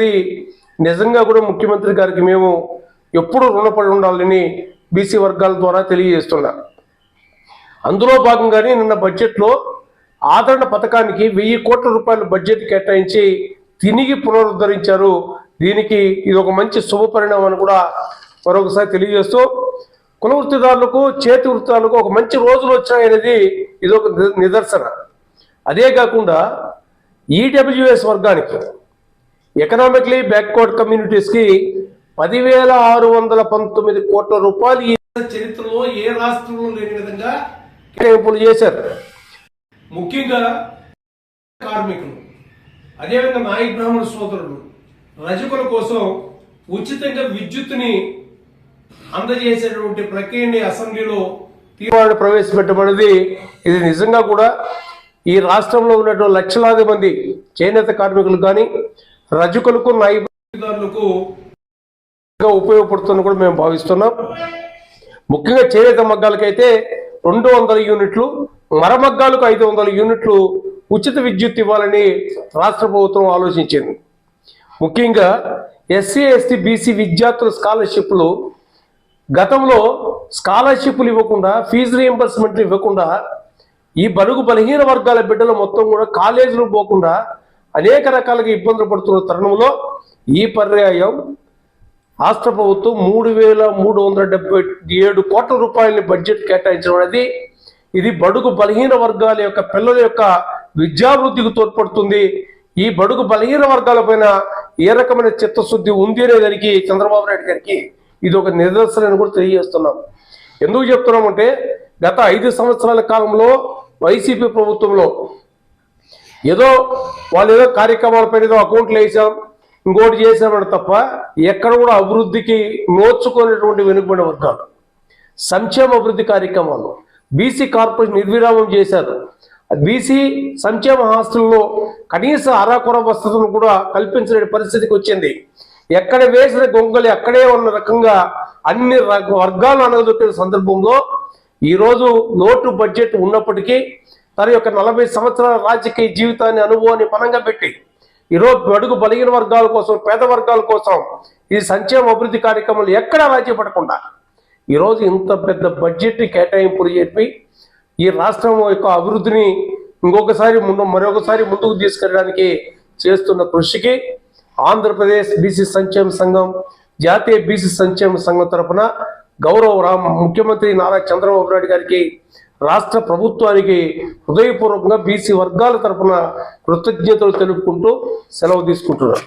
అనేది నిజంగా కూడా ముఖ్యమంత్రి గారికి మేము ఎప్పుడు రుణపడి ఉండాలని బీసీ వర్గాల ద్వారా తెలియజేస్తున్నా. అందులో భాగంగానే నిన్న బడ్జెట్లో ఆదరణ పథకానికి వెయ్యి కోట్ల రూపాయల బడ్జెట్ కేటాయించి తిరిగి పునరుద్ధరించారు. దీనికి ఇది ఒక మంచి శుభ పరిణామం అని కూడా మరొకసారి తెలియజేస్తూ కుల వృత్తిదారులకు చేతి వృత్తిదారులకు ఒక మంచి రోజులు వచ్చాయనేది ఇది ఒక నిదర్శన. అదే కాకుండా ఈడబ్ల్యూఎస్ వర్గానికి ఎకనామిక్లీ బ్యాక్వర్డ్ కమ్యూనిటీస్కి పదివేల ఆరు వందల పంతొమ్మిది కోట్ల రూపాయలు చరిత్రలో ఏ రాష్ట్రంలో లేని విధంగా కేటాయింపులు చేశారు. ముఖ్యంగా కార్మికులు అదేవిధంగా నాయి బ్రాహ్మణ సోదరులు రజకుల కోసం ఉచితంగా విద్యుత్తుని అందజేసేటువంటి ప్రక్రియని అసెంబ్లీలో తీర్మానం ప్రవేశపెట్టబడింది ఇది నిజంగా కూడా ఈ రాష్ట్రంలో ఉన్నటువంటి లక్షలాది మంది చేనేత కార్మికులు కానీ రజకులకు నాయకులకు ఉపయోగపడుతుందని కూడా మేము భావిస్తున్నాం. ముఖ్యంగా చేనేత మగ్గాలకైతే రెండు వందల యూనిట్లు మరమగ్గాలకు ఐదు వందల యూనిట్లు ఉచిత విద్యుత్ ఇవ్వాలని రాష్ట్ర ప్రభుత్వం ఆలోచించింది. ముఖ్యంగా ఎస్సీ ఎస్టీ బీసీ విద్యార్థుల స్కాలర్షిప్లు గతంలో స్కాలర్షిప్లు ఇవ్వకుండా ఫీజు రీఎంబర్స్మెంట్లు ఇవ్వకుండా ఈ బడుగు బలహీన వర్గాల బిడ్డలు మొత్తం కూడా కాలేజీలు పోకుండా అనేక రకాలుగా ఇబ్బందులు పడుతున్న తరుణంలో ఈ పర్యాయం రాష్ట్ర ప్రభుత్వం మూడు వేల మూడు వందల డెబ్బై ఏడు కోట్ల రూపాయలని బడ్జెట్ కేటాయించడం అనేది ఇది బడుగు బలహీన వర్గాల యొక్క పిల్లల యొక్క విద్యాభివృద్ధికి తోడ్పడుతుంది. ఈ బడుగు బలహీన వర్గాల పైన ఏ రకమైన చిత్తశుద్ధి ఉంది అనే దానికి చంద్రబాబు నాయుడు గారికి ఇది ఒక నిదర్శనం కూడా తెలియజేస్తున్నాం. ఎందుకు చెప్తున్నామంటే గత ఐదు సంవత్సరాల కాలంలో వైసీపీ ప్రభుత్వంలో ఏదో వాళ్ళు ఏదో కార్యక్రమాలపైన ఏదో అకౌంట్లు వేసాం ఇంకోటి చేసామని తప్ప ఎక్కడ కూడా అభివృద్ధికి నోచుకునేటువంటి వెనుకబడిన వర్గాలు. సంక్షేమ అభివృద్ధి కార్యక్రమాలు. బీసీ కార్పొరేషన్ నిర్విరామం చేశారు. బీసీ సంక్షేమ హాస్టల్లో కనీస అరాకొర వసతులు కూడా కల్పించలేని పరిస్థితికి వచ్చింది. ఎక్కడ వేసిన గొంగలి అక్కడే ఉన్న రకంగా అన్ని వర్గాలు అనగదొక్కిన సందర్భంలో ఈరోజు లోటు బడ్జెట్ ఉన్నప్పటికీ తన యొక్క నలభై సంవత్సరాల రాజకీయ జీవితాన్ని అనుభవాన్ని పనంగా పెట్టి ఈరోజు అడుగు బలిగిన వర్గాల కోసం పేద వర్గాల కోసం ఈ సంక్షేమ అభివృద్ధి కార్యక్రమాలు ఎక్కడా రాజీ పడకుండా ఈరోజు ఇంత పెద్ద బడ్జెట్ కేటాయింపులు చెప్పి ఈ రాష్ట్రం యొక్క అభివృద్ధిని ఇంకొకసారి ముందు మరొకసారి ముందుకు తీసుకెళ్ళడానికి చేస్తున్న కృషికి ఆంధ్రప్రదేశ్ బీసీ సంక్షేమ సంఘం జాతీయ బీసీ సంక్షేమ సంఘం తరపున గౌరవ రామ్ ముఖ్యమంత్రి నారా చంద్రబాబు నాయుడు గారికి రాష్ట్ర ప్రభుత్వానికి హృదయపూర్వకంగా బీసీ వర్గాల తరపున కృతజ్ఞతలు తెలుపుకుంటూ సెలవు తీసుకుంటున్నారు